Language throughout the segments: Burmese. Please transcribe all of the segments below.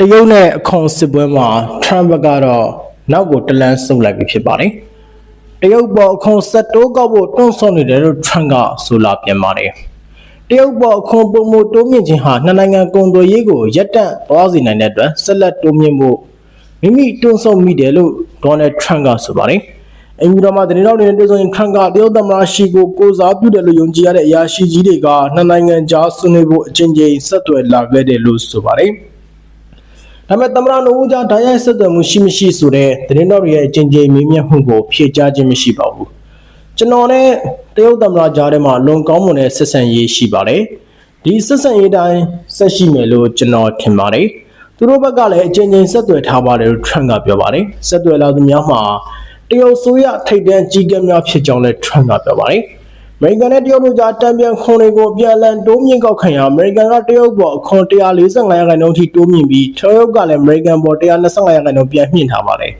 တရုတ်နဲ့အခွန်စစ်ပွဲမှာထရမ့်ဘက်ကတော့နောက်ကိုတလန်းဆုပ်လိုက်ပြီဖြစ်ပါတယ်။တရုတ်ပေါ်အခွန်ဆက်တိုးကောက်ဖို့တွန်းဆော်နေတယ်လို့ထရမ့်ကဆိုလာပြန်ပါတယ်။တရုတ်ပေါ်အခွန်ပုံမှုတိုးမြင့်ခြင်းဟာနှစ်နိုင်ငံကုန်သွယ်ရေးကိုရပ်တန့်သွားစေနိုင်တဲ့အတွက်ဆက်လက်တိုးမြင့်ဖို့မိမိတွန်းဆော်မိတယ်လို့ဒေါ်နယ်ထရမ့်ကဆိုပါတယ်။အင်ဂျီတော်မှာတရင်တော်နေတဲ့တွေ့ဆုံရင်ထရန့်ကတရုတ်သမ္မတရှီကိုကိုစားပြုတယ်လို့ယုံကြည်ရတဲ့အရာရှိကြီးတွေကနှစ်နိုင်ငံကြားဆွေးနွေးဖို့အချင်းချင်းဆက်သွယ်လာခဲ့တယ်လို့ဆိုပါတယ်။ ဒါပေမဲ့သမ္မတနိုဦးကြားဓာတ်ရိုက်ဆက်သွယ်မှုရှိမရှိဆိုတဲ့သတင်းတော်တွေရဲ့အချင်းချင်းမေးမြန်းမှုကိုဖြေကြားခြင်းမရှိပါဘူး။ကျွန်တော်နဲ့တရုတ်သမ္မတကြားထဲမှာလွန်ကောင်းမွန်တဲ့ဆက်ဆံရေးရှိပါတယ်။ဒီဆက်ဆံရေးတိုင်းဆက်ရှိမယ်လို့ကျွန်တော်ထင်ပါတယ်။သူတို့ဘက်ကလည်းအချင်းချင်းဆက်သွယ်ထားပါတယ်လို့ထရန့်ကပြောပါတယ်။ဆက်သွယ်လာသူများမှာတရုတ်ဆိုရထိပ်တန်းကြီးကဲများဖြစ်ကြောင်းလည်းထရန့်ကပြောပါတယ်။အ မေရိကန်နဲ့တရုတ်တို့ကြားတံပြန်ခွန်တွေကိုအပြန်အလှန်တိုးမြင့်ကောက်ခံရအမေရိကန်ကတရုတ်ပေါ်အခွန်145ရာခိုင်နှုန်းထိတိုးမြင့်ပြီးတရုတ်ကလည်းအမေရိကန်ပေါ်125ရာခိုင်နှုန်းပြန်မြင့်ထားပါတယ်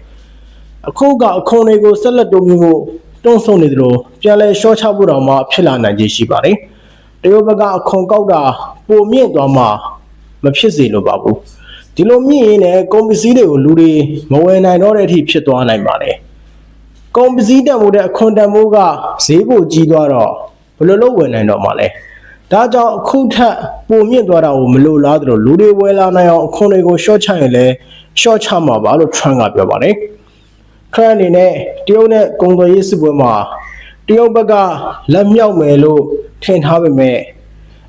။အခုကအခွန်တွေကိုဆက်လက်တိုးမြင့်ဖို့တွန်းဆုံနေသလိုပြန်လဲရှော့ချဖို့တောင်မှဖြစ်လာနိုင်ခြေရှိပါတယ်။တရုတ်ဘက်ကအခွန်ကောက်တာပိုမြင့်သွားမှမဖြစ်စေလိုပါဘူး။ဒီလိုမြင့်ရင်လည်းကုန်ပစ္စည်းတွေကိုလူတွေမဝယ်နိုင်တော့တဲ့အထိဖြစ်သွားနိုင်ပါတယ်။ ကုန်ပစ္စည်းတန်ဖိုးတဲ့အခွန်တန်ဖိုးကဈေးပိုကြီးသွားတော့ဘယ်လိုလုပ်ဝယ်နိုင်တော့မှလဲဒါကြောင့်အခုထက်ပိုမြင့်သွားတာကိုမလိုလားသလိုလူတွေဝယ်လာနိုင်အောင်အခွန်တွေကိုရှော့ချရင်လည်းရှော့ချမှာပါလို့ Trump ကပြောပါတယ် Trump အနေနဲ့တရုတ်နဲ့ကုန်သွယ်ရေးစစ်ပွဲမှာတရုတ်ဘက်ကလက်မြောက်မယ်လို့ထင်ထားပေမဲ့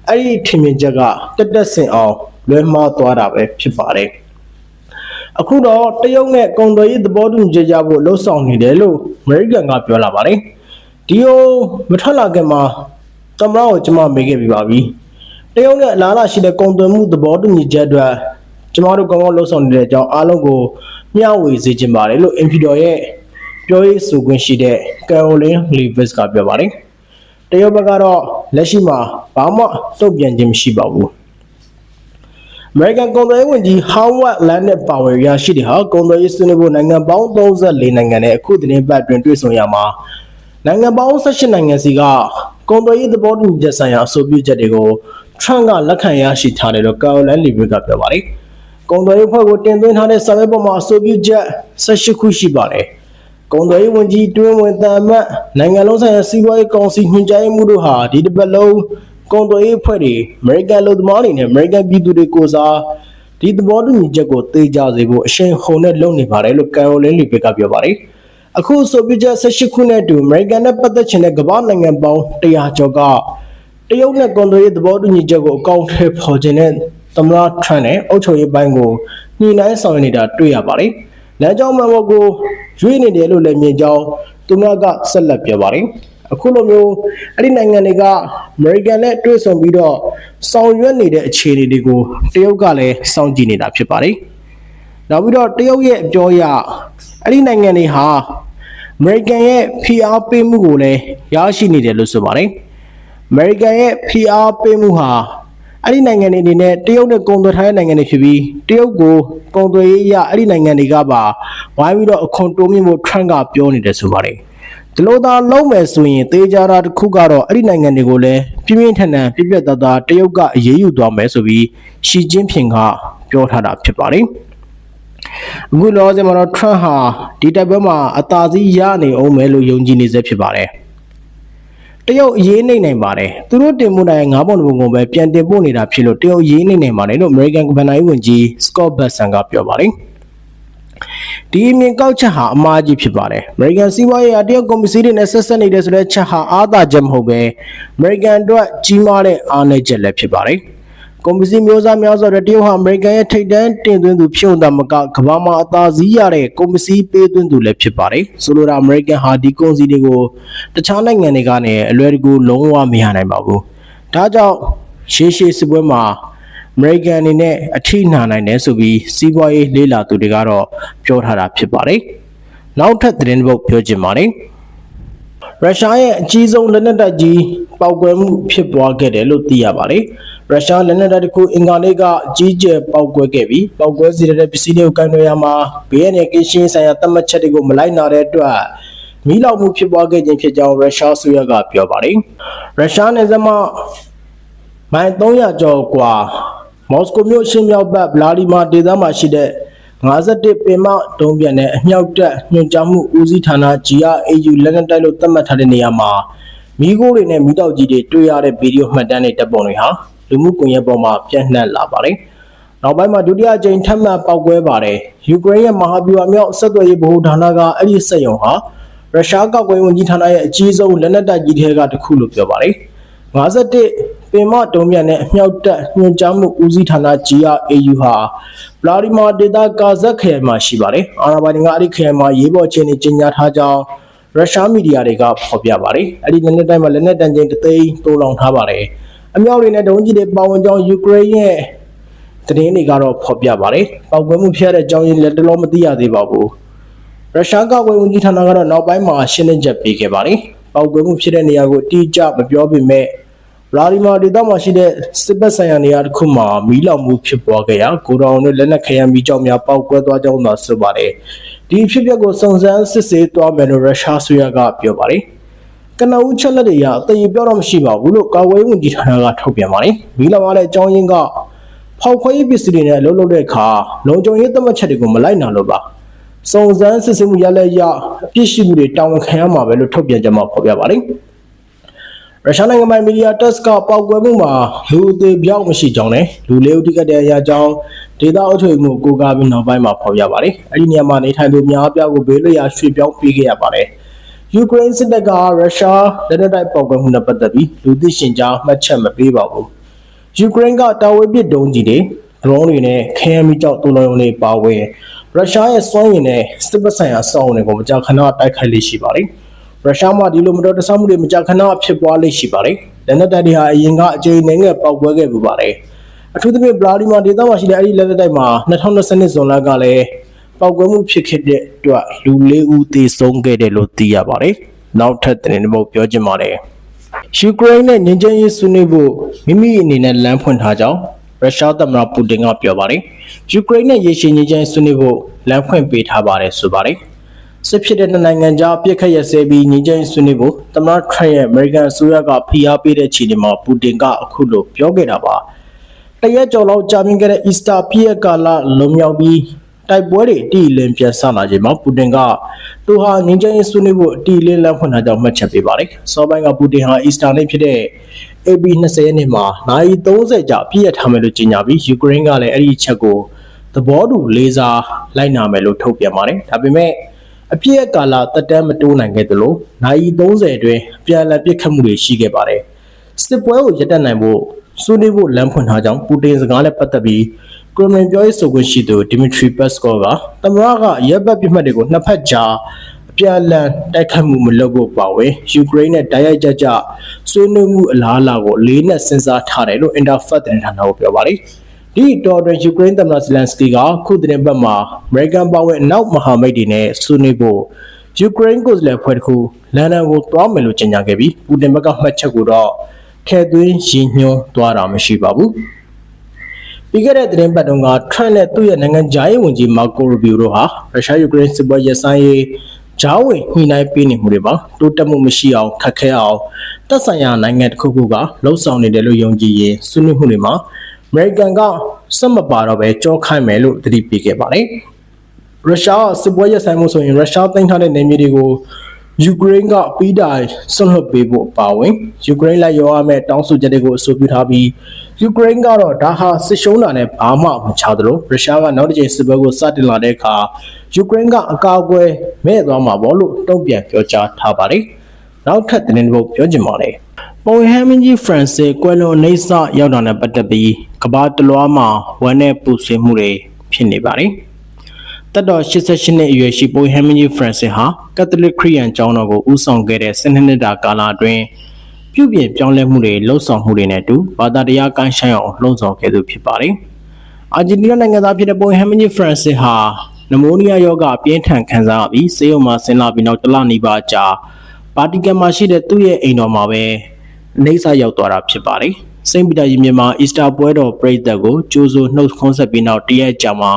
အဲ့ဒီထင်မြင်ချက်ကတက်တက်ဆင်အောင်လွဲမှားသွားတာပဲဖြစ်ပါတယ် အခုတော့တရုတ်နဲ့ကုန်သွယ်ရေးသဘောတူညီချက်ရဖို့လှုံ့ဆော်နေတယ်လို့အမေရိကန်ကပြောလာပါတယ်။ဒီဟိုမထွက်လာခင်မှာသမ္မတကိုကျွန်မမေးခဲ့ပြီးပါပြီ။တရုတ်နဲ့အလားအလာရှိတဲ့ကုန်သွယ်မှုသဘောတူညီချက်အတွက်ကျွန်တော်တို့ကောင်းကောင်းလှုံ့ဆော်နေတဲ့အကြောင်းအားလုံးကိုမျှဝေစေချင်ပါတယ်လို့ Impidor ရဲ့ပြောရေးဆိုခွင့်ရှိတဲ့ Caroline Levis ကပြောပါတယ်။တရုတ်ဘက်ကတော့လက်ရှိမှာဘာမှတုံ့ပြန်ခြင်းမရှိပါဘူး။ American ကုန်သွယ်ရေးဝန်ကြီး Howard Lannett Power ရရှိတဲ့ဟာကုန်သွယ်ရေးဆွေးနွေးဖို့နိုင်ငံပေါင်း34နိုင်ငံနဲ့အခုသတင်းပတ်တွင်တွေ့ဆုံရမှာနိုင်ငံပေါင်း18နိုင်ငံစီကကုန်သွယ်ရေးသဘောတူညီချက်ဆိုင်ရာအဆိုပြုချက်တွေကို Trump ကလက်ခံရရှိထားတယ်လို့ Caroline Levitt ကပြောပါတယ်။ကုန်သွယ်ရေးဖွဲ့ကိုတင်သွင်းထားတဲ့စာရွက်ပေါ်မှာအဆိုပြုချက်18ခုရှိပါတယ်။ကုန်သွယ်ရေးဝန်ကြီးတွင်းဝင်တန်မတ်နိုင်ငံလုံးဆိုင်ရာစီးပွားရေးကောင်စီညွှန်ကြားရေးမှူးတို့ဟာဒီတစ်ပတ်လုံး ကုန်သွယ်ရေးဖွဲ့တွေအမေရိကန်လူသမားတွေနဲ့အမေရိကန်ပြည်သူတွေကိုစားဒီသဘောတူညီချက်ကိုတေချာစေဖို့အရှင်ဟုန်နဲ့လုပ်နေပါတယ်လို့ကန်ယိုလင်းလီပစ်ကပြောပါတယ်။အခုဆိုပြချက်18ခုနဲ့အတူအမေရိကန်နဲ့ပတ်သက်ချင်တဲ့ကမ္ဘာနိုင်ငံပေါင်း100ကျော်ကတရုတ်နဲ့ကွန်ဒိုရေးသဘောတူညီချက်ကိုအကောင့်ထဲပေါ်ခြင်းနဲ့သမ္မတထရန့်နဲ့အုပ်ချုပ်ရေးပိုင်းကိုညှိနှိုင်းဆောင်ရွက်နေတာတွေ့ရပါတယ်။လမ်းကြောင်းမှန်ပေါ်ကိုရွေးနေတယ်လို့လည်းမြင်ကြောင်းသူမကဆက်လက်ပြောပါတယ်။ အခုလိုမျိုးအဲ့ဒီနိုင်ငံတွေက American နဲ့တွေ့ဆုံပြီးတော့ဆောင်ရွက်နေတဲ့အခြေအနေတွေကိုတရုတ်ကလည်းစောင့်ကြည့်နေတာဖြစ်ပါတယ်။နောက်ပြီးတော့တရုတ်ရဲ့အပြောအရအဲ့ဒီနိုင်ငံတွေဟာ American ရဲ့ဖိအားပေးမှုကိုလည်းရရှိနေတယ်လို့ဆိုပါတယ်။ American ရဲ့ဖိအားပေးမှုဟာအဲ့ဒီနိုင်ငံတွေအနေနဲ့တရုတ်နဲ့ကုန်သွယ်ထားတဲ့နိုင်ငံတွေဖြစ်ပြီးတရုတ်ကိုကုန်သွယ်ရေးအရအဲ့ဒီနိုင်ငံတွေကပါဝိုင်းပြီးတော့အခွန်တိုးမြင့်ဖို့ Trump ကပြောနေတယ်ဆိုပါတယ်။ ဒီလိုသာလုံးမယ်ဆိုရင်သေချာတာတစ်ခုကတော့အဲ့ဒီနိုင်ငံတွေကိုလည်းပြင်းပြင်းထန်ထန်ပြပြတသားတရုတ်ကအရေးယူသွားမယ်ဆိုပြီးရှီကျင်းဖင်ကပြောထားတာဖြစ်ပါတယ်။အခုလောဆယ်မှာတော့ Trump ဟာဒီတိုက်ပွဲမှာအသာစီးရနေအောင်မယ်လို့ယုံကြည်နေစေဖြစ်ပါတယ်။တရုတ်အရေးနေနိုင်ပါတယ်။သူတို့တင်ပို့နိုင်ငါးပုံတစ်ပုံကိုပဲပြန်တင်ပို့နေတာဖြစ်လို့တရုတ်အရေးနေနိုင်ပါတယ်လို့ American ကမ္ဘာနိုင်ဝန်ကြီး Scott Bessent ကပြောပါတယ်။ ဒီအမြင်ကောက်ချက်ဟာအမှားကြီးဖြစ်ပါတယ်။ American စီးပွားရေးအတရုတ်ကွန်ပဏီတွေနဲ့ဆက်ဆက်နေတယ်ဆိုတဲ့ချက်ဟာအားသာချက်မဟုတ်ပဲ American အတွက်ကြီးမားတဲ့အားနည်းချက်လည်းဖြစ်ပါတယ်။ကွန်ပဏီမျိုးစားများစွာတဲ့တရုတ်ဟာ American ရဲ့ထိပ်တန်းတင်သွင်းသူဖြစ်ုံသာမကကမ္ဘာမှာအသာစီးရတဲ့ကွန်ပဏီပေးသွင်းသူလည်းဖြစ်ပါတယ်။ဆိုလိုတာ American ဟာဒီကွန်ပဏီတွေကိုတခြားနိုင်ငံတွေကနေအလွယ်တကူလုံးဝမရနိုင်ပါဘူး။ဒါကြောင့်ရှေးရှေးစစ်ပွဲမှာ American အနေနဲ့အထိနာနိုင်တယ်ဆိုပြီးစီးပွားရေးလေးလာသူတွေကတော့ပြောထားတာဖြစ်ပါတယ်။နောက်ထပ်သတင်းတစ်ပုဒ်ပြောချင်ပါတယ်။ရုရှားရဲ့အကြီးဆုံးလက်နက်တပ်ကြီးပောက်ကွဲမှုဖြစ်ပွားခဲ့တယ်လို့သိရပါတယ်။ရုရှားလက်နက်တပ်တစ်ခုအင်္ဂါနေ့ကအကြီးကျယ်ပောက်ကွဲခဲ့ပြီးပောက်ကွဲစေတဲ့ပစ္စည်းတွေကိုကန်တွေရမှာဘေးရန်ကင်းရှင်းဆိုင်ရာသတ်မှတ်ချက်တွေကိုမလိုက်နာတဲ့အတွက်မီးလောင်မှုဖြစ်ပွားခဲ့ခြင်းဖြစ်ကြောင်းရုရှားဆိုရကပြောပါတယ်။ရုရှားနယ်စပ်မှာမိုင်300ကျော်กว่า မော်စကိုမြို့ရှင်းမြောက်ဘက်ဗလာဒီမာဒေသမှာရှိတဲ့51ပင်မတုံးပြန်တဲ့အမြောက်တက်ညွှန်ကြားမှုဦးစီးဌာန GRAU လက်နက်တိုက်လို့သတ်မှတ်ထားတဲ့နေရာမှာမီးခိုးတွေနဲ့မီးတောက်ကြီးတွေတွေ့ရတဲ့ဗီဒီယိုမှတ်တမ်းတွေတပ်ပုံတွေဟာလူမှုကွန်ရက်ပေါ်မှာပြန့်နှံ့လာပါတယ်။နောက်ပိုင်းမှာဒုတိယကြိမ်ထပ်မံပေါက်ကွဲပါတယ်။ယူကရိန်းရဲ့မဟာဗျူဟာမြောက်ဆက်သွယ်ရေးဗဟိုဌာနကအဲ့ဒီစက်ရုံဟာရုရှားကောက်ကွယ်ဝန်ကြီးဌာနရဲ့အကြီးဆုံးလက်နက်တပ်ကြီးတွေကတစ်ခုလို့ပြောပါတယ်။51 ပင်မတုံးမြတ်နဲ့အမြောက်တက်ညွှန်ကြားမှုဦးစီးဌာန GRAU ဟာဗလာဒီမာဒေတာကာဇက်ခရိုင်မှာရှိပါတယ်။အာဏာပိုင်တွေကအဲ့ဒီခရိုင်မှာရေးပေါ်ချင်းနေကြေညာထားကြောင်းရုရှားမီဒီယာတွေကဖော်ပြပါတယ်။အဲ့ဒီလက်နက်တိုင်းမှာလက်နက်တန်ချိန်တသိန်းတိုးလောင်ထားပါတယ်။အမြောက်တွေနဲ့ဒုံးကြီးတွေပါဝင်ကြောင်းယူကရိန်းရဲ့သတင်းတွေကတော့ဖော်ပြပါတယ်။ပောက်ကွဲမှုဖြစ်တဲ့အကြောင်းရင်းလက်တလုံးမသိရသေးပါဘူး။ရုရှားကောက်ွယ်ဝန်ကြီးဌာနကတော့နောက်ပိုင်းမှာရှင်းလင်းချက်ပေးခဲ့ပါတယ်။ပောက်ကွဲမှုဖြစ်တဲ့နေရာကိုအတိအကျမပြောပေမဲ့ ဗလာဒီမာဒေသမှာရှိတဲ့စစ်ပတ်ဆိုင်ရာနေရာတစ်ခုမှာမီးလောင်မှုဖြစ်ပွားခဲ့ရာဂိုဒေါင်နဲ့လက်နက်ခဲယမ်းမီးကြောင်များပောက်ကွဲသွားကြောင်းသာဆိုပါတယ်။ဒီဖြစ်ပျက်ကိုစုံစမ်းစစ်ဆေးသွားမယ်လို့ရုရှားဆိုရကပြောပါတယ်။ကနဦးချက်လက်တွေရအသေးပြောတော့မရှိပါဘူးလို့ကာဝေးဝန်ကြီးဌာနကထုတ်ပြန်ပါတယ်။မီးလောင်ရတဲ့အကြောင်းရင်းကဖောက်ခွဲရေးပစ္စည်းတွေနဲ့အလုပ်လုပ်တဲ့အခါလုံခြုံရေးသတ်မှတ်ချက်တွေကိုမလိုက်နာလို့ပါ။စုံစမ်းစစ်ဆေးမှုရလက်ရအပြစ်ရှိမှုတွေတာဝန်ခံရမှာပဲလို့ထုတ်ပြန်ကြမှာဖော်ပြပါတယ်။ ရုရှားနိုင်ငံပိုင်မီဒီယာတက်စ်ကပောက်ကွဲမှုမှာလူအသေးပြောက်မရှိကြောင်းနဲ့လူလေးဦးတိကတဲ့အရာကြောင်းဒေတာအုပ်ချုပ်မှုကိုကားပြီးနောက်ပိုင်းမှာဖော်ပြပါတယ်။အဲဒီနေရာမှာနေထိုင်သူများအပြားကိုဘေးလွတ်ရာရွှေ့ပြောင်းပေးခဲ့ရပါတယ်။ယူကရိန်းစစ်တပ်ကရုရှားလက်နက်တိုက်ပောက်ကွဲမှုနဲ့ပတ်သက်ပြီးလူသိရှင်ကြားမှတ်ချက်မပေးပါဘူး။ယူကရိန်းကတာဝေးပစ်ဒုံးကြီးတွေဒရုန်းတွေနဲ့ခဲယမ်းမီးကျောက်တူလုံးတွေပါဝင်ရုရှားရဲ့စွမ်းရည်နဲ့စစ်ပတ်ဆိုင်ရာစောင့်တွေကိုမကြာခဏတိုက်ခိုက်လေ့ရှိပါတယ်။ ရုရှားမှာဒီလိုမတော်တဆမှုတွေမကြာခဏဖြစ်ပွားလေ့ရှိပါတယ်။လက်နက်တိုက်တွေဟာအရင်ကအကြိမ်နှိမ်ငယ်ပောက်ကွဲခဲ့ပူပါတယ်။အထူးသဖြင့်ဗလာဒီမာဒေသမှာရှိတဲ့အဲဒီလက်နက်တိုက်မှာ2020ဇွန်လကလည်းပောက်ကွဲမှုဖြစ်ခဲ့တဲ့အတွက်လူ၄ဦးသေဆုံးခဲ့တယ်လို့သိရပါတယ်။နောက်ထပ်တင်တဲ့ဘုတ်ပြောချင်ပါတယ်။ယူကရိန်းနဲ့ငြိမ်းချမ်းရေးဆွေးနွေးဖို့မိမိအနေနဲ့လမ်းဖွင့်ထားကြောင်းရုရှားသမ္မတပူတင်ကပြောပါတယ်။ယူကရိန်းနဲ့ရေရှည်ငြိမ်းချမ်းရေးဆွေးနွေးဖို့လမ်းဖွင့်ပေးထားပါတယ်ဆိုပါတယ်။ စစ်ဖြစ်တဲ့နှစ်နိုင်ငံကြားပြစ်ခတ်ရစဲပြီးငြိမ်းချမ်းရေးဆွေးနွေးဖို့သမ္မတထရန့်ရဲ့အမေရိကန်အစိုးရကဖိအားပေးတဲ့ခြေအနေမှာပူတင်ကအခုလိုပြောခဲ့တာပါ။တရက်ကျော်လောက်ကြာမြင့်ခဲ့တဲ့ Easter ပြည့်ကာလလုံမြောက်ပြီးတိုက်ပွဲတွေအတီအလင်းပြန်ဆလာချိန်မှာပူတင်ကသူဟာငြိမ်းချမ်းရေးဆွေးနွေးဖို့အတီအလင်းလမ်းဖွင့်ထားကြောင်းမှတ်ချက်ပေးပါတယ်။စောပိုင်းကပူတင်ဟာ Easter နေ့ဖြစ်တဲ့ AB 20ရက်နေ့မှာနိုင်30ကြာပြည့်ရထားမယ်လို့ကြေညာပြီးယူကရိန်းကလည်းအဲ့ဒီအချက်ကိုသဘောတူလေးစားလိုက်နာမယ်လို့ထုတ်ပြန်ပါတယ်။ဒါပေမဲ့ အပြည့်အကာလတက်တမ်းမတိုးနိုင်ခဲ့သလိုနိုင်30အတွင်းအပြန်အလှန်ပြစ်ခတ်မှုတွေရှိခဲ့ပါတယ်။စစ်ပွဲကိုရပ်တန့်နိုင်ဖို့ဆွေးနွေးဖို့လမ်းဖွင့်ထားကြောင်းပူတင်စကားနဲ့ပတ်သက်ပြီးကရမလင်ပြောရေးဆိုခွင့်ရှိသူဒီမီထရီပက်စကောကသမ္မတကရပ်ဘက်ပြစ်မှတ်တွေကိုနှစ်ဖက်ကြားအပြန်အလှန်တိုက်ခတ်မှုမလုပ်ဖို့ပါဝင်ယူကရိန်းနဲ့တိုက်ရိုက်ကြကြဆွေးနွေးမှုအလားအလာကိုလေးနဲ့စဉ်းစားထားတယ်လို့အင်တာဖက်သတင်းဌာနကပြောပါတယ်။ ဒီတော်တွင်ယူကရိန်းသမ္မတဇလန်စကီကခုတင်ဘက်မှာအမေရိကန်ပါဝင်အနောက်မဟာမိတ်တွေနဲ့ဆွေးနွေးဖို့ယူကရိန်းကိုယ်စားလှယ်ဖွဲ့တစ်ခုလန်ဒန်ကိုတွားမယ်လို့ကြေညာခဲ့ပြီးပူတင်ဘက်ကမှတ်ချက်ကိုတော့ထဲသွင်းရည်ညွှန်းသွားတာမရှိပါဘူး။ပြီးခဲ့တဲ့သတင်းပတ်တုန်းကထရန့်နဲ့သူ့ရဲ့နိုင်ငံခြားရေးဝန်ကြီးမာကိုရိုဘီယိုတို့ဟာရုရှားယူကရိန်းစစ်ပွဲရပ်ဆိုင်းရေးဂျားဝင်ညှိနှိုင်းပေးနေမှုတွေပါတိုးတက်မှုမရှိအောင်ခက်ခဲအောင်တပ်ဆိုင်ရာနိုင်ငံတစ်ခုခုကလှုံ့ဆော်နေတယ်လို့ယုံကြည်ရင်ဆွေးနွေးမှုတွေမှာအ မေရိကန်ကစက်မပါတော့ပဲကြောခိုင်းမယ်လို့သတိပေးခဲ့ပါတယ်ရုရှားစစ်ပွဲရပ်ဆိုင်မှုဆိုရင်ရုရှားသိမ်းထားတဲ့နေမြေတွေကိုယူကရိန်းကပြီးတိုင်ဆွန့်လွတ်ပေးဖို့အပါအဝင်ယူကရိန်းလိုက်ရောရမယ့်တောင်းဆိုချက်တွေကိုအဆိုပြုထားပြီးယူကရိန်းကတော့ဒါဟာစစ်ရှုံးတာနဲ့ဘာမှမချသလိုရုရှားကနောက်တစ်ချိန်စစ်ပွဲကိုစတင်လာတဲ့အခါယူကရိန်းကအကာအကွယ်မဲ့သွားမှာပေါ့လို့တုံ့ပြန်ပြောကြားထားပါတယ်။နောက်ထပ်သတင်းတစ်ပုဒ်ပြောချင်ပါတယ်။ ပုံဟမ်မင်းကြီးဖရန်စစ်ကွယ်လွန်နေဆရောက်တာနဲ့ပတ်သက်ပြီးကမ္ဘာတလွှားမှာဝမ်းနဲ့ပူဆွေးမှုတွေဖြစ်နေပါတယ်။တက်တော်88နှစ်အရွယ်ရှိပိုဟမ်မင်းကြီးဖရန်စစ်ဟာကက်သလစ်ခရစ်ယာန်ကျောင်းတော်ကိုဦးဆောင်ခဲ့တဲ့12နှစ်တာကာလအတွင်းပြုပြင်ပြောင်းလဲမှုတွေလှုပ်ဆောင်မှုတွေနဲ့အတူဘာသာတရားကိုင်းဆိုင်အောင်လှုံ့ဆော်ခဲ့သူဖြစ်ပါတယ်။အာဂျင်တီးနားနိုင်ငံသားဖြစ်တဲ့ပိုဟမ်မင်းကြီးဖရန်စစ်ဟာနမိုးနီးယားရောဂါပြင်းထန်ခံစားရပြီးဆေးရုံမှာဆင်းလာပြီးနောက်တစ်လနီးပါးကြာပါတီကန်မှာရှိတဲ့သူ့ရဲ့အိမ်တော်မှာပဲ နေဆာရောက်သွားတာဖြစ်ပါတယ်။စိန့်ပီတာရင်မြမှာအီစတာပွဲတော်ပြိတ်သက်ကိုကြိုးစိုးနှုတ်ခွန်းဆက်ပြီးနောက်တရက်ကြာမှာ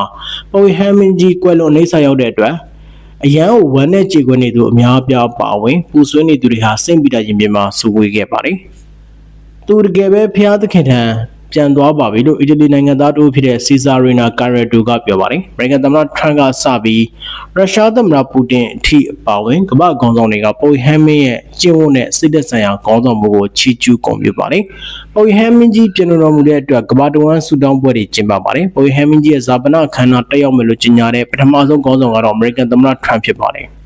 ပေါ်ဟမ်မင်ကြီးကွယ်လွန်နေဆာရောက်တဲ့အတွက်အရန်ကိုဝမ်းနဲ့ကြေခွင့်နေသူအများအပြားပါဝင်ပူဆွေးနေသူတွေဟာစိန့်ပီတာရင်မြမှာစုဝေးခဲ့ပါတယ်။သူတကယ်ပဲဖျားသခင်ထံ ပြန်သွားပါပြီလို့အီတလီနိုင်ငံသားတို့ဖြစ်တဲ့စီဇာရီနာကာရက်တိုကပြောပါတယ်။အမေရိကန်သမ္မတထရန့်ကစပြီးရုရှားသမ္မတပူတင်အထိအပါအဝင်ကမ္ဘာခေါင်းဆောင်တွေကပိုဟမ်မင်းရဲ့ကျင့်ဝတ်နဲ့စိတ်သက်ဆိုင်ရာခေါင်းဆောင်မှုကိုချီးကျူးဂုဏ်ပြုပါတယ်။ပိုဟမ်မင်းကြီးပြည်တော်မူတဲ့အတွက်ကမ္ဘာတဝန်းဆူတောင်းပွဲတွေကျင်းပပါတယ်။ပိုဟမ်မင်းကြီးရဲ့ဇာပနာခန္ဓာတက်ရောက်မယ်လို့ကြေညာတဲ့ပထမဆုံးခေါင်းဆောင်ကတော့အမေရိကန်သမ္မတထရန့်ဖြစ်ပါတယ်။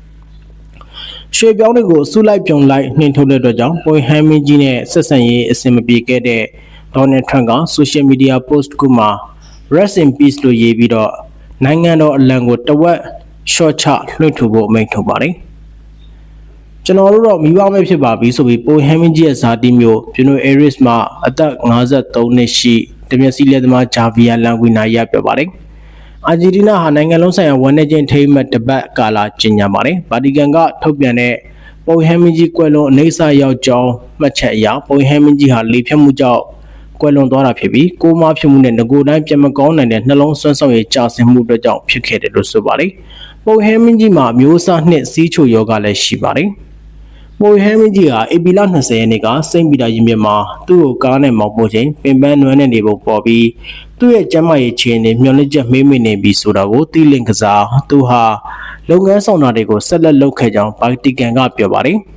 ရွှေပြောင်းတွေကိုစုလိုက်ပြုံလိုက်နှင်ထုတ်တဲ့အတွက်ကြောင့်ပွိဟမ်မင်းကြီးနဲ့ဆက်ဆံရေးအဆင်မပြေခဲ့တဲ့ ဒေါ်နယ်ထရန့်ကဆိုရှယ်မီဒီယာပို့စ်တစ်ခုမှာ rest in peace လို့ရေးပြီးတော့နိုင်ငံတော်အလံကိုတဝက်ရှော့ချလွှင့်ထူဖို့အမိန့်ထုတ်ပါတယ်ကျွန်တော်တို့တော့မိဘမဲ့ဖြစ်ပါပြီဆိုပြီးပိုဟမ်မင်းကြီးရဲ့ဇာတိမျိုးပြနိုအဲရစ်မှာအသက်53နှစ်ရှိတမျက်စီလက်သမားဂျာဗီယာလန်ကွီနာရပြပါတယ်အာဂျီတီနာဟာနိုင်ငံလုံးဆိုင်ရာဝန်내ချင်းထိမ့်မှတ်တပတ်ကာလာကျင်းပပါတယ်။ဗာတီကန်ကထုတ်ပြန်တဲ့ပုံဟမ်မင်းကြီးကွယ်လွန်အနေဆာရောက်ကြောင်းမှတ်ချက်အရပုံဟမ်မင်းကြီးဟာလေဖြတ်မှုကြောင့် ကွယ်လွန်သွားတာဖြစ်ပြီးကိုးမဖြစ်မှုနဲ့ငကိုတိုင်းပြန်မကောင်းနိုင်တဲ့နှလုံးဆွမ်းဆောင်ရည်ကြာဆင်းမှုအတွက်ကြောင့်ဖြစ်ခဲ့တယ်လို့ဆိုပါတယ်။ပုံဟမ်မင်းကြီးမှာမျိုးစားနှစ်စီးချိုယောဂလည်းရှိပါတယ်။မိုဟမ်မင်းကြီးဟာအေပီလာ20ရက်နေ့ကစိန့်ပီတာရင်မြစ်မှာသူ့ကိုကားနဲ့မောင်းပို့ချိန်ပင်ပန်းနွမ်းတဲ့နေပုံပေါ်ပြီးသူ့ရဲ့ကျန်းမာရေးခြေအနေမျောလင့်ချက်မေးမိနေပြီဆိုတာကိုသိလင့်ကစားသူဟာလုပ်ငန်းဆောင်တာတွေကိုဆက်လက်လုပ်ခဲ့ကြောင်းဗာတီကန်ကပြောပါတယ်။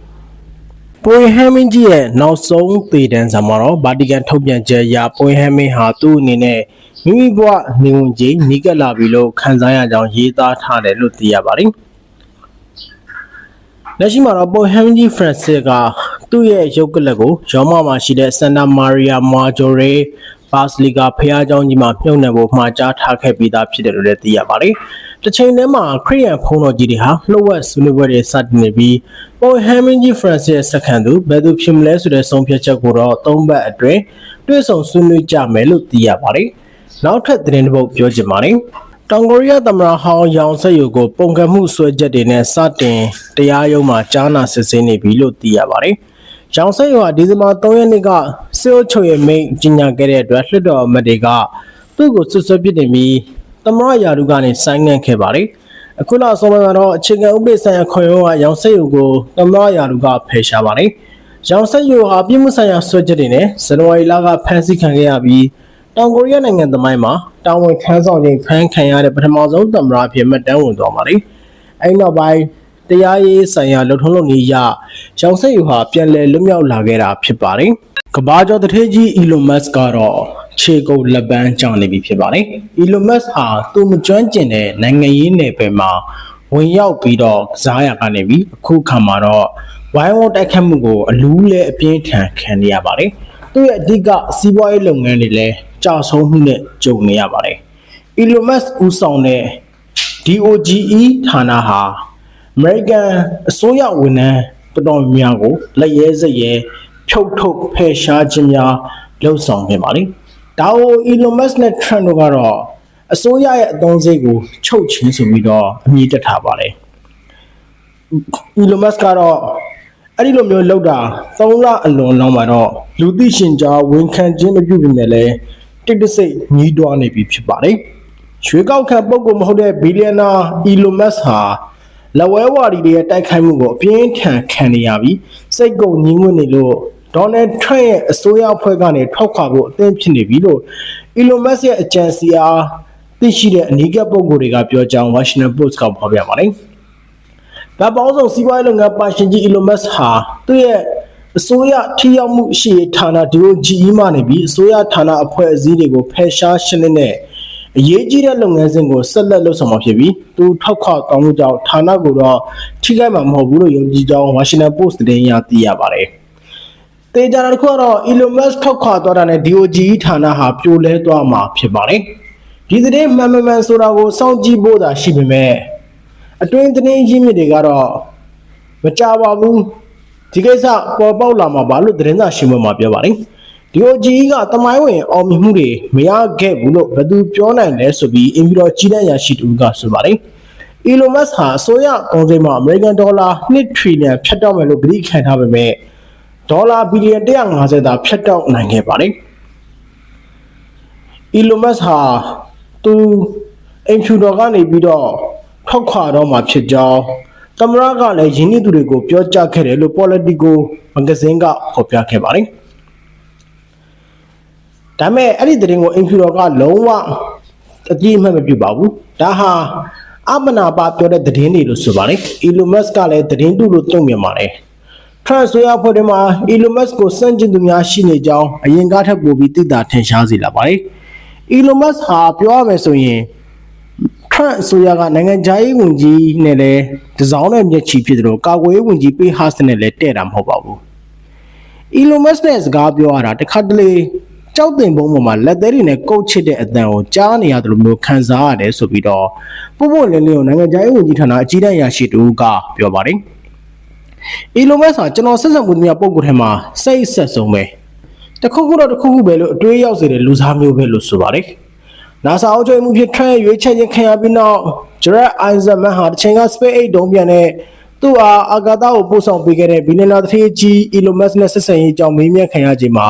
ပွေဟမ်မင်းကြီးရဲ့နောက်ဆုံးသေတန်းစာမှာတော့ဗာတီကန်ထုတ်ပြန်ချက်အရပွေဟမ်မင်းဟာသူ့အနေနဲ့မိမိဘဝနေဝင်ကြီးနီးကပ်လာပြီလို့ခံစားရကြောင်းရေးသားထားတယ်လို့သိရပါတယ်။လက်ရှိမှာတော့ပိုဟမ်ဂျီဖရန်စစ်ကသူ့ရဲ့ရုပ်ကလပ်ကိုရောမမှာရှိတဲ့ဆန်တာမာရီယာမာဂျိုရေဘာစလီကဖះเจ้าကြီးမှာမြုပ်နှံဖို့မှာကြားထားခဲ့ပြီးသားဖြစ်တယ်လို့လည်းသိရပါတယ်။ တစ်ချိန်တည်းမှာခရီးယန်ဖုန်းတော်ကြီးတွေဟာလှုပ်ဝက်ဆွေးနွေးပွဲတွေစတင်နေပြီးပိုဟမ်ဂျီဖရန်စစ်ရဲ့စက္ကန့်သူဘယ်သူဖြစ်မလဲဆိုတဲ့ဆုံးဖြတ်ချက်ကိုတော့သုံးပတ်အတွင်းတွေ့ဆုံဆွေးနွေးကြမယ်လို့သိရပါတယ်။နောက်ထပ်သတင်းတစ်ပုဒ်ပြောချင်ပါတယ်။တောင်ကိုရီးယားသမ္မတဟောင်းယောင်ဆက်ယူကိုပုံကမှုဆွဲချက်တွေနဲ့စတင်တရားရုံးမှာကြားနာစစ်ဆေးနေပြီလို့သိရပါတယ်။ယောင်ဆက်ယူဟာဒီဇင်ဘာ3ရက်နေ့ကစစ်အုပ်ချုပ်ရေးမိန့်ကြီးညာခဲ့တဲ့အတွက်လွှတ်တော်အမတ်တွေကသူ့ကိုဆွဆွဲပစ်တင်ပြီးသ မ္မတရာထူးကနေဆိုင်းငံ့ခဲ့ပါတယ်။အခုနောက်ဆုံးမှာတော့အခြေခံဥပဒေဆိုင်ရာခွင့်ရုံးကယောင်ဆက်ယူကိုသမ္မတရာထူးကဖယ်ရှားပါတယ်။ယောင်ဆက်ယူဟာပြည်မှုဆိုင်ရာဆွဲချက်တွေနဲ့ဇန်နဝါရီလကဖမ်းဆီးခံခဲ့ရပြီးတောင်ကိုရီးယားနိုင်ငံသမိုင်းမှာတာဝန်ခံဆောင်ခြင်းဖမ်းခံရတဲ့ပထမဆုံးသမ္မတအဖြစ်မှတ်တမ်းဝင်သွားပါလိမ့်။အဲဒီနောက်ပိုင်းတရားရေးဆိုင်ရာလှုပ်ထုံးလုပ်နည်းအရရောင်ဆက်ယူဟာပြန်လည်လွတ်မြောက်လာခဲ့တာဖြစ်ပါတယ်။ကဘာကျော်တထေးကြီး Elon Musk ကတော့ ခြေကုပ်လက်ပန်းကြောင်နေပြီဖြစ်ပါတယ်။ Elon Musk ဟာသူမကျွမ်းကျင်တဲ့နိုင်ငံရေးနယ်ပယ်မှာဝင်ရောက်ပြီးတော့ကစားရကနေပြီးအခုခါမှာတော့ဝိုင်းဝန်းတိုက်ခတ်မှုကိုအလူးလဲအပြင်းထန်ခံနေရပါတယ်။သူ့ရဲ့အဓိကစီးပွားရေးလုပ်ငန်းတွေလည်းကြာဆုံးမှုနဲ့ကြုံနေရပါတယ်။ Elon Musk ဦးဆောင်တဲ့ DOGE ဌာနဟာ American အစိုးရဝန်ထမ်းတော်တော်များကိုလက်ရဲစက်ရဲဖြုတ်ထုတ်ဖယ်ရှားခြင်းများလှုပ်ဆောင်ခဲ့ပါလိမ့်။ ဒါကို Elon Musk နဲ့ Trump တို့ကတော့အစိုးရရဲ့အသုံးစရိတ်ကိုချုပ်ချင်းဆိုပြီးတော့အမြင့်တက်ထားပါတယ်။ Elon Musk ကတော့အဲ့ဒီလိုမျိုးလောက်တာ၃လအလွန်လောက်မှာတော့လူသိရှင်ကြားဝန်ခံခြင်းမပြုပြင်မဲ့လဲတိတ်တဆိတ်ညီးတွားနေပြီဖြစ်ပါတယ်။ရွှေကောက်ခံပုဂ္ဂိုလ်မဟုတ်တဲ့ဘီလီယံနာ Elon Musk ဟာလက်ဝဲဝါဒီတွေရဲ့တိုက်ခိုက်မှုကိုအပြင်းထန်ခံနေရပြီးစိတ်ကုန်ညှင်းငွေ့နေလို့ ဒေါ်နယ်ထရန့်ရဲ့အစိုးရအဖွဲ့ကနေထောက်ခွာဖို့အသင့်ဖြစ်နေပြီလို့ Elon Musk ရဲ့အကြံစီအားသိရှိတဲ့အနီးကပ်ပုဂ္ဂိုလ်တွေကပြောကြောင်း Washington Post ကဖော်ပြပါတယ်။ဒါပေါင်းစုံစီးပွားရေးလုပ်ငန်းပါရှင်ကြီး Elon Musk ဟာသူ့ရဲ့အစိုးရထိရောက်မှုရှိဌာန DOGE မှနေပြီးအစိုးရဌာနအဖွဲ့အစည်းတွေကိုဖယ်ရှားရှင်းလင်းတဲ့အရေးကြီးတဲ့လုပ်ငန်းစဉ်ကိုဆက်လက်လုပ်ဆောင်မှာဖြစ်ပြီးသူထောက်ခွတောင်းမှုကြောင့်ဌာနကိုတော့ထိခိုက်မှာမဟုတ်ဘူးလို့ယုံကြည်ကြောင်း Washington Post သတင်းရသိရပါတယ်။ တေချာတစ်ခုကတော့ Elon Musk ထောက်ခွသွားတာနဲ့ DOGE ဌာနဟာပြိုလဲသွားမှာဖြစ်ပါတယ်။ဒီသတင်းမှန်မှန်မှန်ဆိုတာကိုစောင့်ကြည့်ဖို့သာရှိပေမဲ့အတွင်းသတင်းရင်းမြစ်တွေကတော့မကြပါဘူးဒီကိစ္စပေါ်ပေါက်လာမှာပါလို့သတင်းစာရှင်းပွဲမှာပြောပါတယ်။ DOGE ကတမိုင်းဝင်အောင်မြင်မှုတွေမရခဲ့ဘူးလို့ဘယ်သူပြောနိုင်လဲဆိုပြီးအင်ပြီးတော့ကြီးတန်းရရှိသူကဆိုပါတယ်။ Elon Musk ဟာအစိုးရကုန်စည်မှာ American Dollar 2 trillion ဖြတ်တောက်မယ်လို့ကြေညာထားပေမဲ့ ဒေါ်လာဘီလီယံ150သာဖြတ်တောက်နိုင်ခဲ့ပါတယ်။ Elon Musk ဟာသူအင်ဖြူတော်ကနေပြီးတော့ထောက်ခွာတော့မှာဖြစ်ကြောင်းသမရကလည်းယင်းနှိသူတွေကိုပြောကြားခဲ့တယ်လို့ Politico မဂဇင်းကဖော်ပြခဲ့ပါတယ်။ဒါပေမဲ့အဲ့ဒီသတင်းကိုအင်ဖြူတော်ကလုံးဝအကြည့်အမှတ်မပြုပါဘူးဒါဟာအမနာပါပြောတဲ့သတင်းတွေလို့ဆိုပါလေအီလိုမတ်စ်ကလည်းသတင်းတူလို့တုံ့ပြန်ပါတယ် ထရန့်ဆိုရဖွဲ့တဲ့မှာအီလိုမတ်စ်ကိုစန့်ကျင်သူများရှိနေကြောင်းအရင်ကထပ်ပို့ပြီးသိတာထင်ရှားစေလာပါတယ်အီလိုမတ်စ်ဟာပြောရမယ်ဆိုရင်ထရန့်ဆိုရကနိုင်ငံခြားရေးဝန်ကြီးနဲ့လည်းတစောင်းနဲ့မျက်ချီဖြစ်တယ်လို့ကာကွယ်ရေးဝန်ကြီးပေးဟာ့စ်နဲ့လည်းတဲ့တာမဟုတ်ပါဘူး Elon Musk နဲ့စကားပြောရတာတခါတလေကြောက်တင်ပုံးပေါ်မှာလက်သေးတွေနဲ့ကုတ်ချစ်တဲ့အတန်ကိုကြားနေရတယ်လို့မျိုးခံစားရတယ်ဆိုပြီးတော့ပို့ပို့လင်းလင်းကိုနိုင်ငံခြားရေးဝန်ကြီးဌာနအကြီးတန်းအရာရှိတူကပြောပါတယ်။ Elon Musk ဟာကျွန်တော်ဆက်ဆံမှုများပုံကိုယ်ထဲမှာစိတ်ဆက်ဆုံးပဲတခုခုတော့တခုခုပဲလို့အတွေးရောက်စေတဲ့လူစားမျိုးပဲလို့ဆိုပါတယ်။ NASA အုပ်ချုပ်မှုဖြစ်ထရန့်ရွေးချယ်ခြင်းခံရပြီးနောက် Jared Isaacman ဟာတစ်ချိန်က SpaceX တုံးပြန်တဲ့သူ့အားအာဂါသကိုပို့ဆောင်ပေးခဲ့တဲ့ဘီလီယံနာတစ်ထေးကြီး Elon Musk နဲ့ဆက်ဆံရေးအကြောင်းမေးမြန်းခံရခြင်းမှာ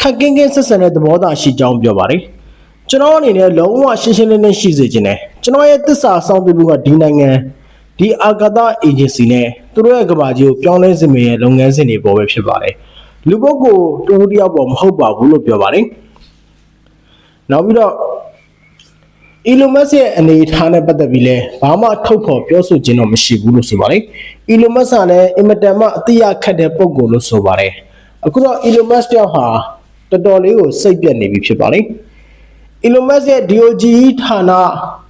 ခက်ကင်းကင်းဆက်ဆံတဲ့သဘောသားရှိကြောင်းပြောပါတယ်။ကျွန်တော်အနေနဲ့လုံးဝရှင်းရှင်းလင်းလင်းရှိစေခြင်းနဲ့ကျွန်တော်ရဲ့သစ္စာဆောင်ပြုမှုကဒီနိုင်ငံ ဒီအာဂါသအေဂျင်စီနဲ့သူတို့ရဲ့ကဘာကြီးကိုပြောင်းလဲစေမယ့်လုပ်ငန်းစဉ်တွေပေါ်ပဲဖြစ်ပါတယ်။လူပုဂ္ဂိုလ်တူတယောက်ပေါ်မဟုတ်ပါဘူးလို့ပြောပါတယ်။နောက်ပြီးတော့ Elon Musk ရဲ့အနေအထားနဲ့ပတ်သက်ပြီးလဲဘာမှထုတ်ဖော်ပြောဆိုခြင်းတော့မရှိဘူးလို့ဆိုပါတယ်။ Elon Musk ကလည်းအင်မတန်မှအတိအခတ်တဲ့ပုံကိုလို့ဆိုပါတယ်။အခုတော့ Elon Musk တယောက်ဟာတော်တော်လေးကိုစိတ်ပြတ်နေပြီဖြစ်ပါတယ်။ Elon Musk ရဲ့ DOGE ဌာန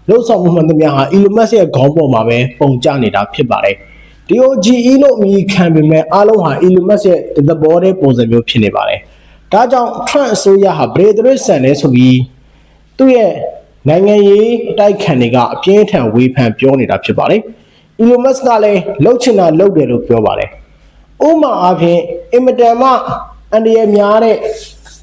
လုံဆောင်မှုမှန်သမျှဟာ Elon Musk ရဲ့ခေါင်းပေါ်မှာပဲပုံကျနေတာဖြစ်ပါတယ်။ DOGE လို့အမည်ခံပေမဲ့အားလုံးဟာ Elon Musk ရဲ့သဘောတည်းပုံစံမျိုးဖြစ်နေပါတယ်။ဒါကြောင့် Trump အစိုးရဟာ Brave ဆန်နေဆိုပြီးသူ့ရဲ့နိုင်ငံရေးအတိုက်ခံတွေကအပြင်းထန်ဝေဖန်ပြောနေတာဖြစ်ပါတယ်။ Elon Musk ကလည်းလှုပ်ချင်တာလှုပ်တယ်လို့ပြောပါတယ်။ဥပမာအားဖြင့်အင်မတန်မှအန်ဒီရဲ့များတဲ့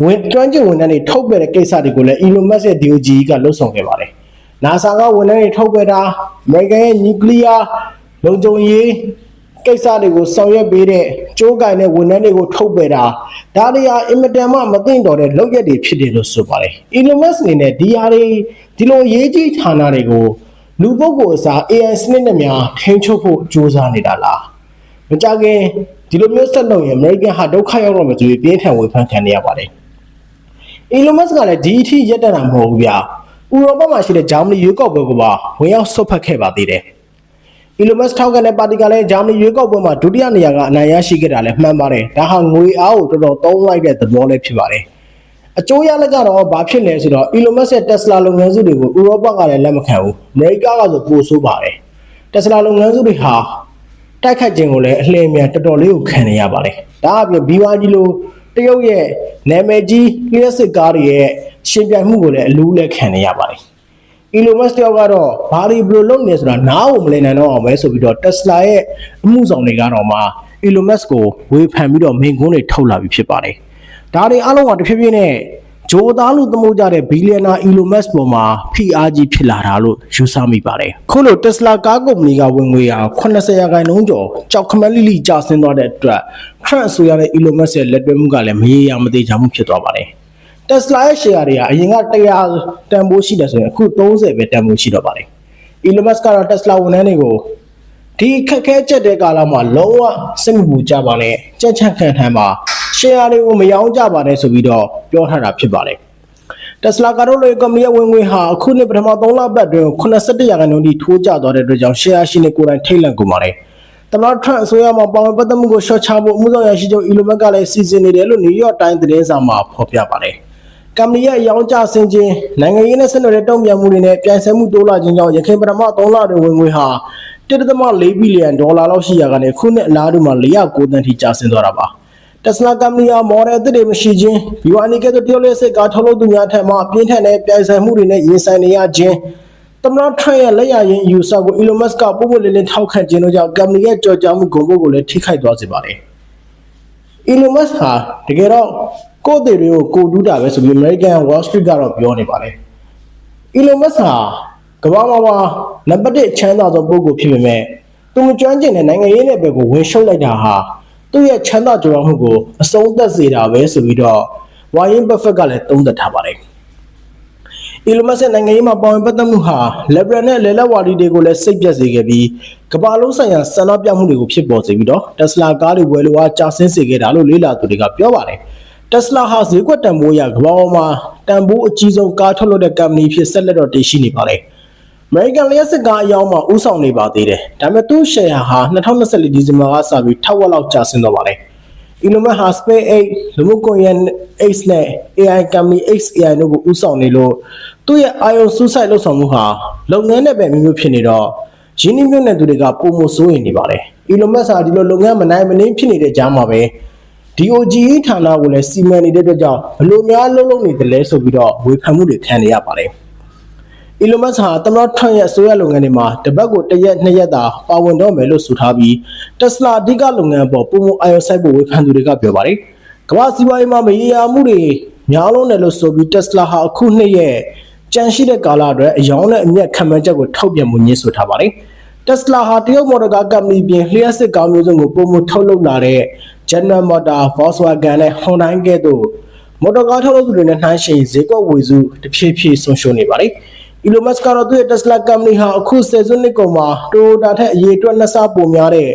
ဝင်ကျွမ်းကျင်ဝန်ထမ်းတွေထုတ်ပယ်တဲ့ကိစ္စတွေကိုလည်း Elon Musk ရဲ့ DOGE ကလှုပ်ဆောင်ခဲ့ပါတယ်။ NASA ကဝန်ထမ်းတွေထုတ်ပယ်တာ American ရဲ့ nuclear လုံခြုံရေးကိစ္စတွေကိုဆောင်ရွက်ပေးတဲ့ကြိုးကင်တဲ့ဝန်ထမ်းတွေကိုထုတ်ပယ်တာဒါတွေဟာအင်မတန်မှမသိတော်တဲ့လုပ်ရက်တွေဖြစ်တယ်လို့ဆိုပါတယ်။ Elon Musk အနေနဲ့ဒီဟာတွေဒီလိုရေးကြီးဌာနတွေကိုလူပုဂ္ဂိုလ်အစား AI စနစ်နဲ့များထိန်းချုပ်ဖို့ကြိုးစားနေတာလားမကြခင်ဒီလိုမျိုးဆက်လုပ်ရင် American ဟာဒုက္ခရောက်တော့မယ်ဆိုပြီးပြင်းထန်ဝေဖန်ခံနေရပါတယ်။ Elon Musk ကလည်းဒီအထိရက်တတာမဟုတ်ဘူးဗျာ။ ဥရောပမှာရှိတဲ့ဂျာမနီရွေးကောက်ပွဲကပါဝင်ရောက်ဆွတ်ဖက်ခဲ့ပါသေးတယ်။ Elon Musk ထောက်ခံတဲ့ပါတီကလည်းဂျာမနီရွေးကောက်ပွဲမှာဒုတိယနေရာကအနိုင်ရရှိခဲ့တာလည်းမှန်ပါတယ်။ဒါဟာငွေအားကိုတော်တော်သုံးလိုက်တဲ့သဘောလည်းဖြစ်ပါတယ်။အကျိုးရလဒ်ကတော့ဘာဖြစ်လဲဆိုတော့ Elon Musk ရဲ့ Tesla လုပ်ငန်းစုတွေကိုဥရောပကလည်းလက်မခံဘူး။အမေရိကကဆိုပိုဆိုးပါတယ်။ Tesla လုပ်ငန်းစုတွေဟာတိုက်ခိုက်ခြင်းကိုလည်းအလှည့်အမြန်တော်တော်လေးကိုခံနေရပါတယ်။ဒါအပြင် BYD လိုတရုတ်ရဲ့နာမည်ကြီးလျှက်စစ်ကားတွေရဲ့ ရှင်ပြိုင်မှုကိုလည်းအလူးလက်ခံနေရပါတယ်။ Elon Musk တယောက်ကတော့ဘာတွေဘယ်လိုလုပ်နေဆိုတာနားကိုမလည်နိုင်တော့အောင်ပဲဆိုပြီးတော့ Tesla ရဲ့အမှုဆောင်တွေကတော့မှ Elon Musk ကိုဝေဖန်ပြီးတော့မင်ကွန်းတွေထုတ်လာပြီးဖြစ်ပါတယ်။ဒါတွေအလုံးကတဖြည်းဖြည်းနဲ့ဂျိုသားလူသမုတ်ကြတဲ့ဘီလီယံနာ Elon Musk ပေါ်မှာဖိအားကြီးဖြစ်လာတာလို့ယူဆမိပါတယ်။ခုလို Tesla ကားကုမ္ပဏီကဝင်ငွေဟာ80ရာခိုင်နှုန်းကျော်ကြောက်ခမက်လိလိကျဆင်းသွားတဲ့အတွက် Trump ဆိုရတဲ့ Elon Musk ရဲ့လက်တွဲမှုကလည်းမရေရာမသေးချာမှုဖြစ်သွားပါတယ်။ Tesla ရဲ့ share တွေကအရင်က100တန်ဖိုးရှိတယ်ဆိုရင်အခု30ပဲတန်ဖိုးရှိတော့ပါတယ်။ Elon Musk ကတော့ Tesla ဝန်ထမ်းတွေကိုဒီခက်ခဲချက်တဲ့ကာလမှာလုံးဝစိတ်မပူကြပါနဲ့ကြက်ချန့်ခံထမ်းပါ share တွေကိုမယောင်းကြပါနဲ့ဆိုပြီးတော့ပြောထားတာဖြစ်ပါတယ်။ Tesla ကတော့လေကုမ္ပဏီရဲ့ဝင်ငွေဟာအခုနှစ်ပထမ3လပတ်တွင်81ရာခိုင်နှုန်းထိထိုးကျသွားတဲ့အတွက်ကြောင့် share ရှိနေကိုယ်တိုင်ထိတ်လန့်ကုန်ပါတယ်။သမ္မတ Trump အစိုးရမှပါဝင်ပတ်သက်မှုကိုရှော့ချဖို့အမှုဆောင်ရရှိချုပ် Elon Musk ကလည်းစီစဉ်နေတယ်လို့ New York Times သတင်းစာမှာဖော်ပြပါတယ်။ ကမ္ပဏီရဲ့ရောင်းချဆင်ခြင်းနိုင်ငံရေးနဲ့ဆက်နွယ်တဲ့တုံ့ပြန်မှုတွေနဲ့ပြိုင်ဆိုင်မှုတိုးလာခြင်းကြောင့်ရခိုင်ပထမ3လတွင်ဝင်ငွေဟာ1.4ဘီလီယံဒေါ်လာလောက်ရှိရာကနေခုနှစ်အလားတူမှာ409သန်းထိကျဆင်းသွားတာပါ။ Tesla ကမ္ပဏီဟာမော်ဒယ်အသစ်တွေမရှိခြင်း BYD ကဲ့သို့တရုတ်လက်စစ်ကားထုတ်လုပ်သူများထံမှအပြင်းထန်တဲ့ပြိုင်ဆိုင်မှုတွေနဲ့ရင်ဆိုင်နေရခြင်းသမ္မတ Trump ရဲ့လက်ရရင်ယူဆကို Elon Musk ကပုံပွင့်လင်းလင်းထောက်ခံခြင်းတို့ကြောင့်ကမ္ပဏီရဲ့ကြော်ကြားမှုဂုဏ်ပုဒ်ကိုလည်းထိခိုက်သွားစေပါတယ်။ Elon Musk ဟာတကယ်တော့ ကိုယ့်အသေးတွေကိုကိုတူးတာပဲဆိုပြီး American Wall Street ကတော့ပြောနေပါတယ်။ Elon Musk ဟာကမ္ဘာမှာပါနံပါတ်1ချမ်းသာဆုံးပုဂ္ဂိုလ်ဖြစ်ပေမဲ့သူမကျွမ်းကျင်တဲ့နိုင်ငံရေးနယ်ပယ်ကိုဝင်ရှုပ်လိုက်တာဟာသူ့ရဲ့ချမ်းသာကြွယ်ဝမှုကိုအဆုံးသတ်စေတာပဲဆိုပြီးတော့ဝိုင်းရင်ဘတ်ဖက်ကလည်းသုံးသပ်ထားပါတယ်။ Elon Musk ရဲ့နိုင်ငံရေးမှာပါဝင်ပတ်သက်မှုဟာ liberal နဲ့လေလက်ဝါဒီတွေကိုလည်းစိတ်ပြတ်စေခဲ့ပြီးကမ္ဘာလုံးဆိုင်ရာဆန္ဒပြမှုတွေကိုဖြစ်ပေါ်စေပြီးတော့ Tesla ကားတွေဝယ်လိုအားကျဆင်းစေခဲ့တာလို့လေ့လာသူတွေကပြောပါတယ်။ Tesla ဟာဈေးကွက်တန်ဖိုးရကမ္ဘာပေါ်မှာတန်ဖိုးအကြီးဆုံးကားထုတ်လုပ်တဲ့ကုမ္ပဏီဖြစ်ဆက်လက်တော့တည်ရှိနေပါတယ်။ American လျှက်စစ်ကားအယောင်းမှာဥဆောင်နေပါသေးတယ်။ဒါပေမဲ့သူ့ share ဟာ2024ဒီဇင်ဘာကစပြီးထက်ဝက်လောက်ကျဆင်းသွားပါတယ်။ Elon Musk ဟာ SpaceX လူမှုကွန်ရက် X နဲ့ AI ကုမ္ပဏီ XAI တို့ကိုဥဆောင်နေလို့သူ့ရဲ့အာယုံစူးစိုက်လှုပ်ဆောင်မှုဟာလုပ်ငန်းနဲ့ပဲမျိုးမျိုးဖြစ်နေတော့ရင်းနှီးမြှုပ်နှံသူတွေကပုံမစိုးရင်နေပါတယ်။ Elon Musk ဟာဒီလိုလုပ်ငန်းမနိုင်မနှင်းဖြစ်နေတဲ့ကြားမှာပဲ DOGE ဌာနကိုလည်းစီမံနေတဲ့အတွက်ကြောင့်ဘလို့များလုံးလုံးနေတယ်လဲဆိုပြီးတော့ဝေဖန်မှုတွေခံနေရပါတယ်။ Elon Musk ဟာသမ္မတထရန့်ရဲ့အစိုးရလုပ်ငန်းတွေမှာတပတ်ကိုတစ်ရက်နှစ်ရက်သာပါဝင်တော့မယ်လို့ဆိုထားပြီး Tesla အဓိကလုပ်ငန်းအပေါ်ပုံမအာရုံစိုက်ဖို့ဝေဖန်သူတွေကပြောပါတယ်။ကမ္ဘာစီးပွားရေးမှာမရေရာမှုတွေများလုံးတယ်လို့ဆိုပြီး Tesla ဟာအခုနှစ်ရဲ့ကြန့်ရှိတဲ့ကာလအတွက်အယောင်းနဲ့အမျက်ခံမှန်းချက်ကိုထုတ်ပြန်မှုညှင်းဆိုထားပါတယ်။ Tesla ဟာတရုတ်မော်တော်ကားကုမ္ပဏီပြင်လျှက်စစ်ကားမျိုးစုံကိုပုံမထုတ်လုပ်လာတဲ့ General Motors, Volkswagen နဲ့ Hyundai ကဲ့သို့မော်တော်ကားထုတ်လုပ်သူတွေနဲ့နှိုင်းယှဉ်ဈေးကွက်ဝေစုတဖြည်းဖြည်းဆုံးရှုံးနေပါတယ်။ Elon Musk ကတော့သူ့ရဲ့ Tesla ကုမ္ပဏီဟာအခုဆယ်စုနှစ်ကုန်မှာ Toyota ထက်အရေးအတွက်နှစ်ဆပိုများတဲ့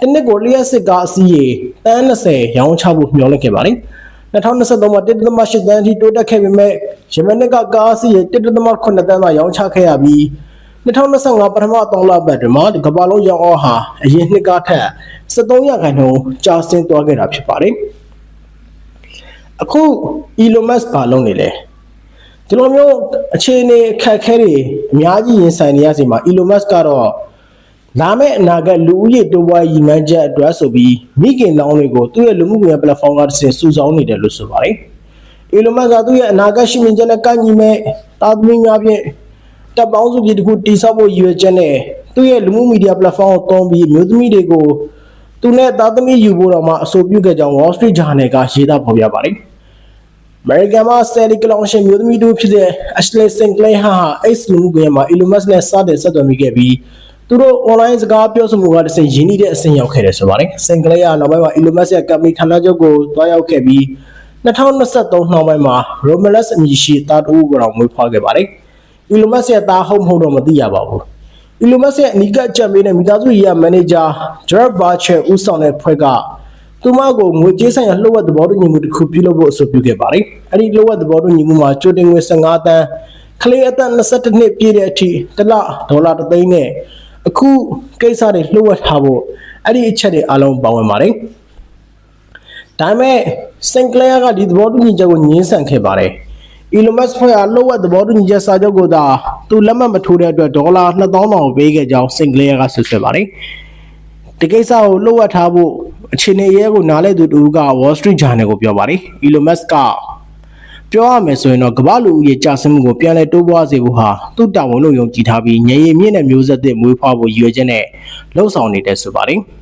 တစ်နှစ်ကိုလျှက်စစ်ကားအစီးရေတန်း20ရောင်းချဖို့မျှော်လင့်ခဲ့ပါတယ်။2023မှာ1.8တန်းအထိတိုးတက်ခဲ့ပေမဲ့ယမန်နှစ်ကကားအစီးရေ1.8တန်းသာရောင်းချခဲ့ရပြီး 2025ပထမ3လပတ်တွင်မှကမ္ဘာလုံးရောင်းအားဟာအရင်နှစ်ကထက်73ရာခိုင်နှုန်းကျဆင်းသွားခဲ့တာဖြစ်ပါတယ်။အခု Elon Musk ဘာလုပ်နေလဲ။ဒီလိုမျိုးအခြေအနေအခက်အခဲတွေအများကြီးရင်ဆိုင်နေရစီမှာ Elon Musk ကတော့လာမယ့်အနာဂတ်လူဦးရေတိုးပွားရည်မှန်းချက်အတွက်ဆိုပြီးမိခင်လောင်းတွေကိုသူ့ရဲ့လူမှုကွန်ရက် platform ကတစ်ဆင့်စုဆောင်းနေတယ်လို့ဆိုပါတယ်။ Elon Musk ကသူ့ရဲ့အနာဂတ်ရှိမြင်ချက်နဲ့ကန့်ညီမဲ့တာသမီများဖြင့် တပ်ပေါင်းစုပြည်တစ်ခုတိစောက်ဖို့ရည်ရွယ်ချက်နဲ့သူ့ရဲ့လူမှုမီဒီယာ platform ကိုသုံးပြီးမျိုးသမီးတွေကိုသူနဲ့သားသမီးယူဖို့တော့မှအဆိုပြုခဲ့ကြောင်း Wall Street Journal ကရေးသားဖော်ပြပါတယ်။ American မှာ Sally Clown မျိုးသမီးတို့ဖြစ်တဲ့ Ashley Sinclair ဟာ X လူမှုကွန်ရက်မှာ Elon Musk နဲ့စတင်ဆက်သွယ်မိခဲ့ပြီးသူတို့ online စကားပြောဆိုမှုကတစ်ဆင့်ရင်းနှီးတဲ့အဆင့်ရောက်ခဲ့တယ်ဆိုပါတယ်။ Sinclair ကနောက်ပိုင်းမှာ Elon Musk ရဲ့ company ဌာနချုပ်ကိုတွားရောက်ခဲ့ပြီး2023နှောင်းပိုင်းမှာ Romulus အမည်ရှိသားတူကိုတော့မွေးဖွားခဲ့ပါတယ်။ Elon Musk ရဲ့သားဟုတ်မဟုတ်တော့မသိရပါဘူး။ Elon Musk ရဲ့အနီးကပ်ကြံပေးတဲ့မိသားစုရေးရာမန်နေဂျာ Jared Barchet ဦးဆောင်တဲ့ဖွဲ့ကသူမကိုငွေကြေးဆိုင်ရာလှုပ်ဝက်သဘောတူညီမှုတစ်ခုပြုလုပ်ဖို့အဆိုပြုခဲ့ပါတယ်။အဲ့ဒီလှုပ်ဝက်သဘောတူညီမှုမှာကြိုတင်ငွေ15တန်းကလေးအသက်22နှစ်ပြည့်တဲ့အထိတစ်လဒေါ်လာ3သိန်းနဲ့အခုကိစ္စတွေလှုပ်ဝက်ထားဖို့အဲ့ဒီအချက်တွေအလုံးပါဝင်ပါတယ်။ဒါပေမဲ့စင်ကလယာကဒီသဘောတူညီချက်ကိုငြင်းဆန်ခဲ့ပါတယ်။ Elon Musk ဖွဲ့အားလှုပ်ဝက်သဘောတူညီချက်စာချုပ်ကိုသာသူလက်မှတ်မထိုးတဲ့အတွက်ဒေါ်လာ2000တောင်ပေးခဲ့ကြောင်းစင်ကလယာကဆွဆွဲပါတယ်။ဒီကိစ္စကိုလှုပ်ဝက်ထားဖို့အခြေအနေရဲကိုနားလဲသူတူက Wall Street Journal ကိုပြောပါတယ်။ Elon Musk ကပြောရမယ်ဆိုရင်တော့ကမ္ဘာလူဦးရေကျဆင်းမှုကိုပြန်လည်တိုးပွားစေဖို့ဟာသူ့တာဝန်လို့ယုံကြည်ထားပြီးငြိမ်ရည်မြင့်တဲ့မျိုးဆက်သစ်မွေးဖွားဖို့ရည်ရွယ်ချက်နဲ့လှုံ့ဆော်နေတဲ့ဆိုပါတယ်။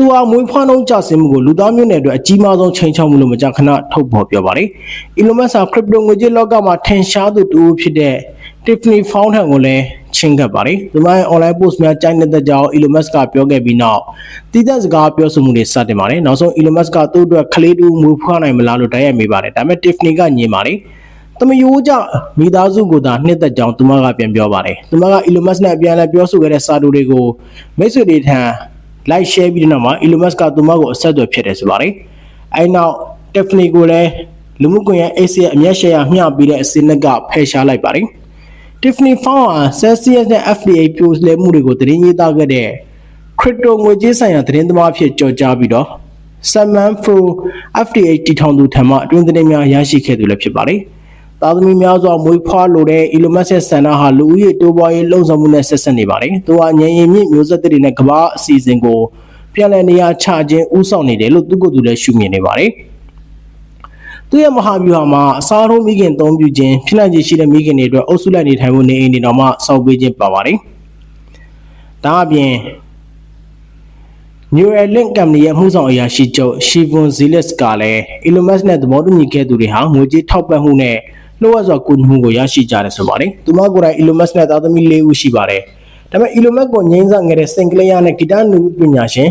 သူဟာမွေးဖွားနှုန်းကျဆင်းမှုကိုလူသားမျိုးနွယ်အတွက်အကြီးမားဆုံးချိန်ချောက်မှုလို့မကြာခဏထုတ်ဖော်ပြောပါတယ်။ Elon Musk ဟာ crypto ငွေကြေးလောကမှာထင်ရှားသူတူဖြစ်တဲ့ Tiffany Fountain ကိုလည်းချင်းကပ်ပါတယ်။ဒီမှာ online post များကြိုက်နေတဲ့ကြောင်း Elon Musk ကပြောခဲ့ပြီးနောက်တည်တဲ့စကားပြောဆိုမှုတွေစတင်ပါတယ်။နောက်ဆုံး Elon Musk ကသူ့အတွက်ကလေးတူမွေးဖွားနိုင်မလားလို့တိုက်ရိုက်မေးပါတယ်။ဒါပေမဲ့ Tiffany ကညင်ပါတယ်။သမယိုးကြမိသားစုကိုသာနှစ်သက်ကြောင်းသူမကပြန်ပြောပါတယ်။သူမက Elon Musk နဲ့ပြန်လည်ပြောဆိုခဲ့တဲ့စာတူတွေကိုမိတ်ဆွေတွေထံ like share ပြီးတဲ့နောက်မှာ Elon Musk ကသူမကိုအဆက်အသွယ်ဖြစ်တယ်ဆိုပါတယ်။အဲဒီနောက် Tiffany ကိုလည်းလူမှုကွန်ရက် X ရဲ့အမျက်ရှယ်ရမျှပြီးတဲ့အစင်းကဖယ်ရှားလိုက်ပါတယ်။ Tiffany Fount ဟာ Celsius နဲ့ FDA ပြိုလဲမှုတွေကိုသတင်းရေးသားခဲ့တဲ့ crypto ငွေကြေးဆိုင်ရာသတင်းသမားဖြစ်ကြော်ကြားပြီးတော့ Salman Pro FDA တီထောင်သူထံမှအတွင်းသတင်းများရရှိခဲ့သူလည်းဖြစ်ပါတယ်။ သားသမီးများစွာမွေးဖွားလိုတဲ့ Elon Musk ရဲ့ဆန္ဒဟာလူဦးရေတိုးပွားရေးလှုံ့ဆော်မှုနဲ့ဆက်ဆက်နေပါတယ်။သူဟာငြိမ်ရင်မြင့်မျိုးဆက်တွေနဲ့ကမ္ဘာအစီအစဉ်ကိုပြန်လည်နေရာချခြင်းဥဆောင်နေတယ်လို့သူကသူလည်းရှုမြင်နေပါတယ်။သူရဲ့မဟာဗျူဟာမှာအစားထိုးမိခင်အသုံးပြုခြင်းဖြစ်နိုင်ခြေရှိတဲ့မိခင်တွေအတွက်အုပ်စုလိုက်နေထိုင်ဖို့နေအိမ်တွေတော်မှစောက်ပေးခြင်းပါပါတယ်။ဒါအပြင် Neuralink ကမ္ပဏီရဲ့မှုဆောင်အရာရှိချုပ် Shivon Zilis ကလည်း Elon Musk နဲ့သဘောတူညီခဲ့သူတွေဟာငွေကြေးထောက်ပံ့မှုနဲ့ လှုပ်ဝက်စွာကူညီမှုကိုရရှိကြတယ်ဆိုပါတယ်။သူမကိုယ်တိုင် Elon Musk နဲ့သားသမီး၄ဦးရှိပါတယ်။ဒါပေမဲ့ Elon Musk ကိုငြိမ်းစားငယ်တဲ့စင်ကလယာနဲ့ဂီတနုပညာရှင်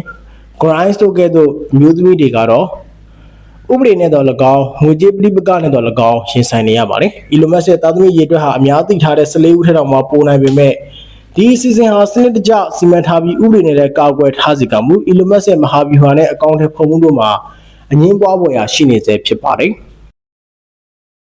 Grimes တို့ကဲ့သို့မျိုးသမီးတွေကတော့ဥပဒေနဲ့တော့၎င်းငွေကြေးပြိပကနဲ့တော့၎င်းရင်ဆိုင်နေရပါတယ်။ Elon Musk ရဲ့သားသမီးရေအတွက်ဟာအများသိထားတဲ့14ဦးထက်တောင်မှပိုနိုင်ပေမဲ့ဒီအစီအစဉ်ဟာစနစ်တကျစီမံထားပြီးဥပဒေနဲ့လည်းကာကွယ်ထားစီကမူ Elon Musk ရဲ့မဟာဗျူဟာနဲ့အကောင့်ထဲပုံမှုတို့မှာအငင်းပွားပေါ်ရာရှိနေစေဖြစ်ပါတယ်။